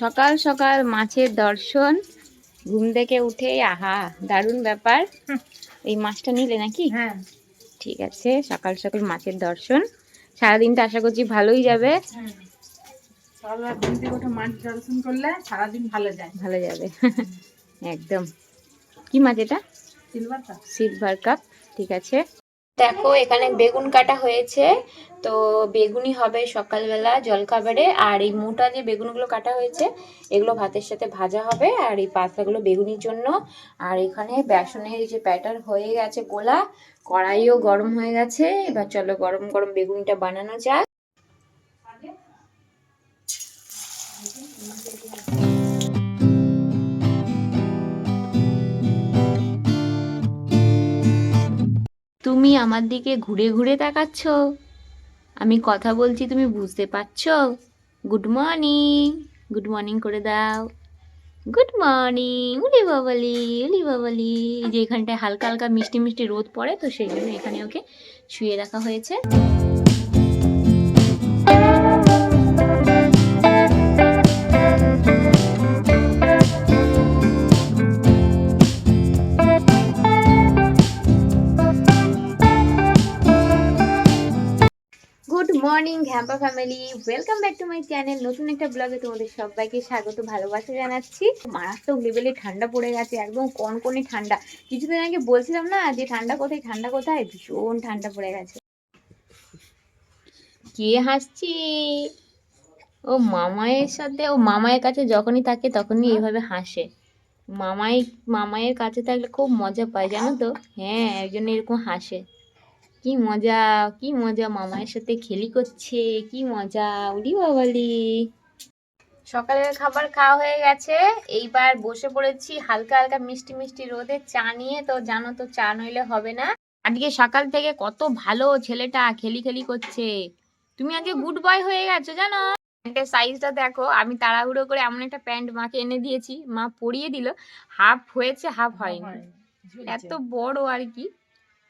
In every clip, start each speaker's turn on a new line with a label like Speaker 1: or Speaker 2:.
Speaker 1: সকাল সকাল মাছের দর্শন ঘুম থেকে উঠে আহা দারুণ ব্যাপার। এই মাছটা নিলে নাকি?
Speaker 2: হ্যাঁ।
Speaker 1: ঠিক আছে সকাল সকাল মাছের দর্শন। সারাদিনটা আশা করছি ভালোই যাবে।
Speaker 2: সকালবেলা ঘুম থেকে উঠে মাছ দর্শন করলে সারাদিন ভালো যায়।
Speaker 1: ভালো যাবে। একদম। কি মাছ এটা?
Speaker 2: Silver cup.
Speaker 1: সিলভার কাপ ঠিক আছে। দেখো, এখানে বেগুন কাটা হয়েছে। তো বেগুনই হবে সকালবেলা জলখাবারে। আর এই মোটা যে বেগুনগুলো কাটা হয়েছে, এগুলো ভাতের সাথে ভাজা হবে। আর এই পাতলাগুলো বেগুনির জন্য। আর এখানে বেসনের যে প্যাটার হয়ে গেছে গোলা, কড়াইও গরম হয়ে গেছে। এবার চলো গরম গরম বেগুনিটা বানানো যাক। তুমি আমার দিকে ঘুরে ঘুরে তাকাচ্ছ। আমি কথা বলছি, তুমি বুঝতে পারছ? গুড মর্নিং গুড মর্নিং করে দাও। গুড মর্নিং উলি বাবালি উলি বাবালি। যে এখানটায় হালকা হালকা মিষ্টি মিষ্টি রোদ পড়ে, তো সেই জন্য এখানে ওকে শুয়ে রাখা হয়েছে। ঘ্যাম্পা family welcome back to my channel. নতুন একটা ব্লগে তোমাদের সবাইকে স্বাগত ভালোবাসা জানাচ্ছি। মারাত্মক লেভেলে ঠান্ডা পড়ে গেছে একদম কনকনে ঠান্ডা। কিছুদিন আগে বলছিলাম না যে ঠান্ডা কোথায় ঠান্ডা কোথায়? ভীষণ ঠান্ডা পড়ে গেছে। কে হাসছি? ও মামায়ের সাথে ও মামায়ের কাছে যখনই থাকে তখনই এইভাবে হাসে। মামাই মামায়ের কাছে থাকলে খুব মজা পায় জানো তো? হ্যাঁ একজন এরকম হাসে। কি মজা কি মজা মামায়ের সাথে খেলি করছে কি মজা উলি বাবালি। সকালের খাবার খাওয়া হয়ে গেছে এইবার বসে পড়েছি হালকা হালকা মিষ্টি মিষ্টি রোদে চা নিয়ে। তো জানো তো চা নইলে হবে না। আজকে সকাল থেকে কত ভালো ছেলেটা খেলি খেলি করছে। তুমি আজকে গুড বয় হয়ে গেছো জানো? প্যান্টের সাইজটা দেখো আমি তাড়াহুড়ো করে এমন একটা প্যান্ট মাকে এনে দিয়েছি মা পরিয়ে দিল। হাফ হয়েছে হাফ হয়নি। এত বড় আর কি।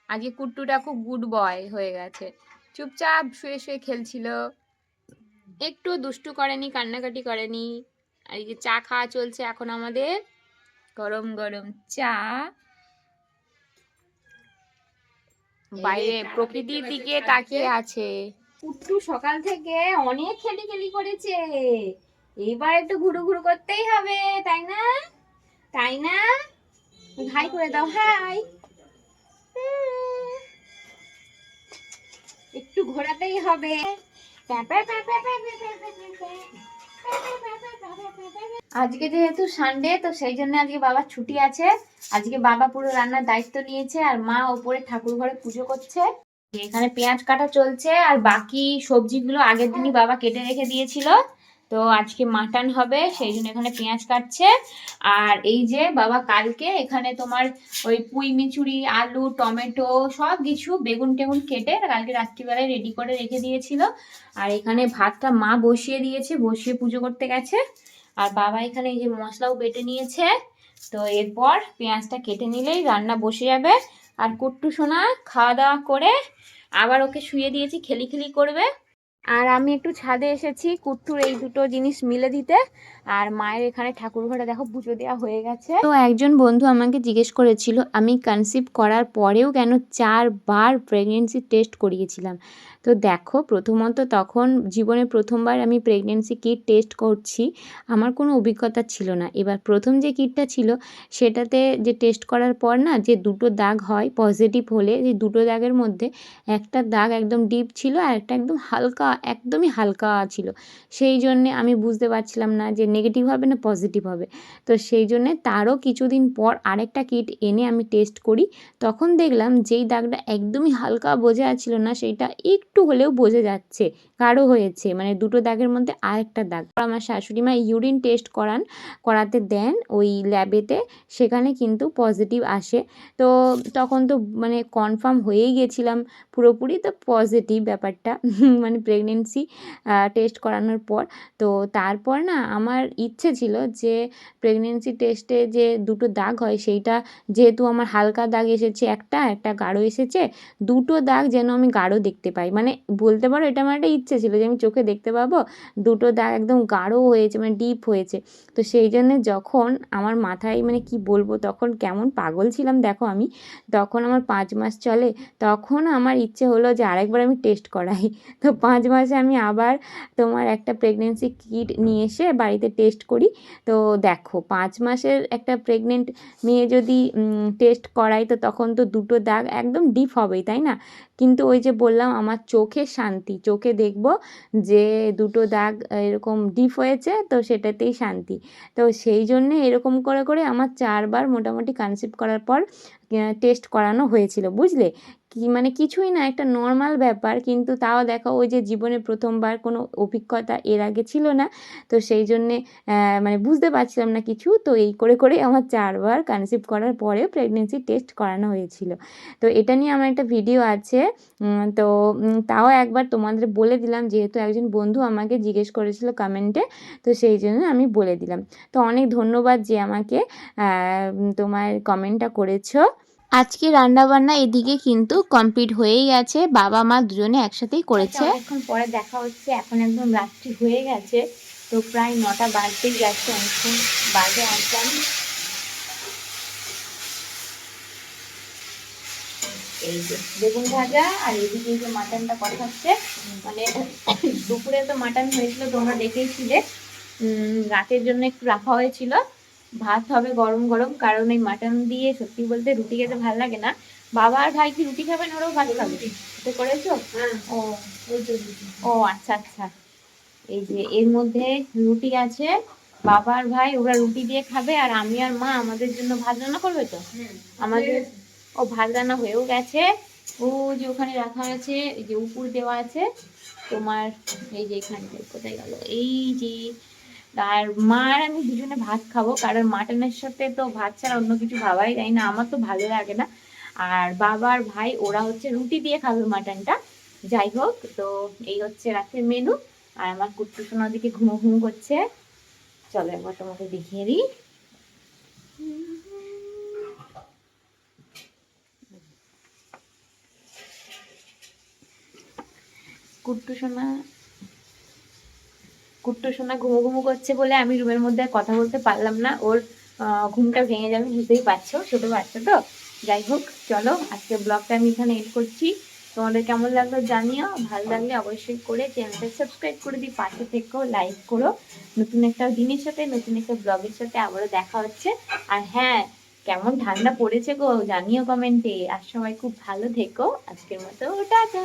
Speaker 1: আজকে কুট্টুটা খুব গুড বয় হয়ে গেছে। চুপচাপ শুয়ে শুয়ে খেলছিল। একটু দুষ্টু করেনি কান্নাকাটি করেনি। আর এই যে চা খাওয়া চলছে এখন আমাদের। গরম গরম চা। বাইরে প্রকৃতির দিকে তাকিয়ে আছে। কুট্টু সকাল থেকে অনেক খেলি খেলি করেছে। এবার একটু ঘুরু ঘুরু করতেই হবে তাই না? তাই না? হাই করে দাও হাই। একটু ঘোরাতেই হবে। আজকে যেহেতু সানডে তো সেই জন্য আজকে বাবার ছুটি আছে। আজকে বাবা পুরো রান্নার দায়িত্ব নিয়েছে আর মা ওপরে ঠাকুর ঘরে পুজো করছে। এখানে পেঁয়াজ কাটা চলছে আর বাকি সবজিগুলো আগের দিনই বাবা কেটে রেখে দিয়েছিল। তো আজকে মাটন হবে, সেই জন্য এখানে পেঁয়াজ কাটছে। আর এই যে বাবা কালকে এখানে তোমার ওই পুঁই মিচুরি আলু, টমেটো সব কিছু বেগুন টেগুন কেটে কালকে রাত্রিবেলায় রেডি করে রেখে দিয়েছিল। আর এখানে ভাতটা মা বসিয়ে দিয়েছে, বসিয়ে পুজো করতে গেছে। আর বাবা এখানে এই যে মশলাও বেটে নিয়েছে। তো এরপর পেঁয়াজটা কেটে নিলেই রান্না বসে যাবে। আর কুট্টু সোনা খাওয়া দাওয়া করে আবার ওকে শুয়ে দিয়েছি, খেলি খেলি করবে। আর আমি একটু ছাদে এসেছি কুট্টুর এই দুটো জিনিস মিলে দিতে। আর মায়ের এখানে ঠাকুর ঘরে দেখো পুজো দেওয়া হয়ে গেছে। তো একজন বন্ধু আমাকে জিজ্ঞেস করেছিল, আমি কনসিভ করার পরেও কেন চারবার প্রেগনেন্সি টেস্ট করিয়েছিলাম? তো দেখো, প্রথমত তখন জীবনে প্রথমবার আমি প্রেগনেন্সি কিট টেস্ট করছি, আমার কোনো অভিজ্ঞতা ছিল না। এবার প্রথম যে কিটটা ছিল, সেটাতে যে টেস্ট করার পর না, যে দুটো দাগ হয় পজিটিভ হলে, যে দুটো দাগের মধ্যে একটা দাগ একদম ডিপ ছিল আর একটা একদম হালকা একদমই হালকা ছিল। সেই জন্যে আমি বুঝতে পারছিলাম না যে নেগেটিভ হবে না পজিটিভ হবে। তো সেই জন্যে তারও কিছুদিন পর আরেকটা কিট এনে আমি টেস্ট করি। তখন দেখলাম যেই দাগটা একদমই হালকা বোঝা যাচ্ছিল না সেইটা একটু হলেও বোঝা যাচ্ছে, গাঢ় হয়েছে। মানে দুটো দাগের মধ্যে আরেকটা দাগ। আমার শাশুড়ি মা ইউরিন টেস্ট করান, করাতে দেন ওই ল্যাবেতে সেখানে কিন্তু পজিটিভ আসে। তো তখন তো মানে কনফার্ম হয়েই গেছিলাম পুরোপুরি। তো পজিটিভ ব্যাপারটা মানে প্রেগনেন্ট প্রেগনেন্সি টেস্ট করানোর পর। তো তারপর না আমার ইচ্ছে ছিল যে প্রেগনেন্সি টেস্টে যে দুটো দাগ হয় সেইটা যেহেতু আমার হালকা দাগ এসেছে একটা একটা গাঢ় এসেছে, দুটো দাগ যেন আমি গাঢ় দেখতে পাই। মানে বলতে পারো এটা আমার একটা ইচ্ছে ছিল যে আমি চোখে দেখতে পাবো দুটো দাগ একদম গাঢ় হয়েছে মানে ডিপ হয়েছে। তো সেই জন্যে যখন আমার মাথায় মানে কি বলব, তখন কেমন পাগল ছিলাম দেখো আমি, তখন আমার পাঁচ মাস চলে, তখন আমার ইচ্ছে হলো যে আরেকবার আমি টেস্ট করাই। তো পাঁচ মাসে আমি আবার তোমার একটা প্রেগনেন্সি কিট নিয়ে এসে বাড়িতে টেস্ট করি। তো দেখো, পাঁচ মাসের একটা প্রেগনেন্ট মেয়ে যদি টেস্ট করাই তো তখন তো দুটো দাগ একদম ডিপ হবেই, তাই না? কিন্তু ওই যে বললাম, আমার চোখে শান্তি, চোখে দেখব যে দুটো দাগ এরকম ডিপ হয়েছে, তো সেটাতেই শান্তি। তো সেই জন্যে এরকম করে করে আমার চারবার মোটামুটি কনসিভ করার পর টেস্ট করানো হয়েছিল, বুঝলে? কি মানে কিছুই না, একটা নর্মাল ব্যাপার। কিন্তু তাও দেখো ওই যে জীবনে প্রথমবার কোনো অভিজ্ঞতা এর আগে ছিল না। তো সেই জন্যে মানে বুঝতে পারছিলাম না কিছু। তো এই করে করে আমার চারবার কনসিভ করার পরে প্রেগনেন্সি টেস্ট করানো হয়েছিল। তো এটা নিয়ে আমার একটা ভিডিও আছে। তো তাও একবার তোমাদের বলে দিলাম। যেহেতু একজন বন্ধু আমাকে জিজ্ঞেস করেছিল কমেন্টে তো সেই জন্য আমি বলে দিলাম। তো অনেক ধন্যবাদ যে আমাকে তোমার কমেন্টটা করেছ। আজকে রান্না বান্না এদিকে কিন্তু কমপ্লিট হয়েই গেছে। বাবা মা দুজনে একসাথেই করেছে। এখন পরে দেখা হচ্ছে এখন একদম রাত্রি হয়ে গেছে। তো প্রায় নটা বাজতেই গেছে অনেকক্ষণ বাজে আসলাম। এই যে বেগুন ভাজা আর এদিকে যে মাটনটা কষাচ্ছে মানে দুপুরে তো মাটন হয়েছিল তোমরা দেখেছিলে রাতের জন্য একটু রাখা হয়েছিল। ভাত হবে গরম গরম কারণ এই মাটন দিয়ে সত্যি বলতে রুটি খেতে ভালো লাগে না। বাবা আর ভাই কি রুটি খাবেন? ওরাও ভাত খাবে। তো করেছ? ও। ও আচ্ছা আচ্ছা। এই যে এর মধ্যে রুটি আছে। বাবা আর ভাই ওরা রুটি দিয়ে খাবে আর আমি আর মা আমাদের জন্য ভাত রান্না করবে তো? আমাদের ও ভাত রান্না হয়েও গেছে। ও যে ওখানে রাখা আছে এই যে উপর দেওয়া আছে তোমার এই যে এখানে কোথায় গেল? এই যে আর মা আর আমি দুজনে ভাত খাব, কারণ মাটনের সাথে তো ভাত ছাড়া অন্য কিছু ভাবাই যায় না, আমার তো ভালো লাগে না। আর বাবার ভাই, ওরা হচ্ছে রুটি দিয়ে খাবে মাটনটা। যাই হোক, তো এই হচ্ছে রাতের মেনু আর আমার কুট্টু সোনার দিকে ঘুমো ঘুমো করছে। চলো একবার তোমাকে দেখিয়ে দিই। কুট্টু সোনা কুট্টু সোনা ঘুমো ঘুমো করছে বলে আমি রুমের মধ্যে কথা বলতে পারলাম না। ওর ঘুমটা ভেঙে যাবে, বুঝতেই পারছ, ছোটো বাচ্চা তো। যাই হোক, চলো আজকে ব্লগটা আমি এখানে এড করছি। তোমাদের কেমন লাগল জানিও, ভালো লাগলে অবশ্যই করে চ্যানেলটা সাবস্ক্রাইব করে দিই পাশে থেকেও লাইক করো। নতুন একটা দিনের সাথে, নতুন একটা ব্লগের সাথে আবারও দেখা হচ্ছে। আর হ্যাঁ কেমন ঠান্ডা পড়েছে গো, জানিও কমেন্টে আর সবাই খুব ভালো থেকো। আজকের মতো, টাটা!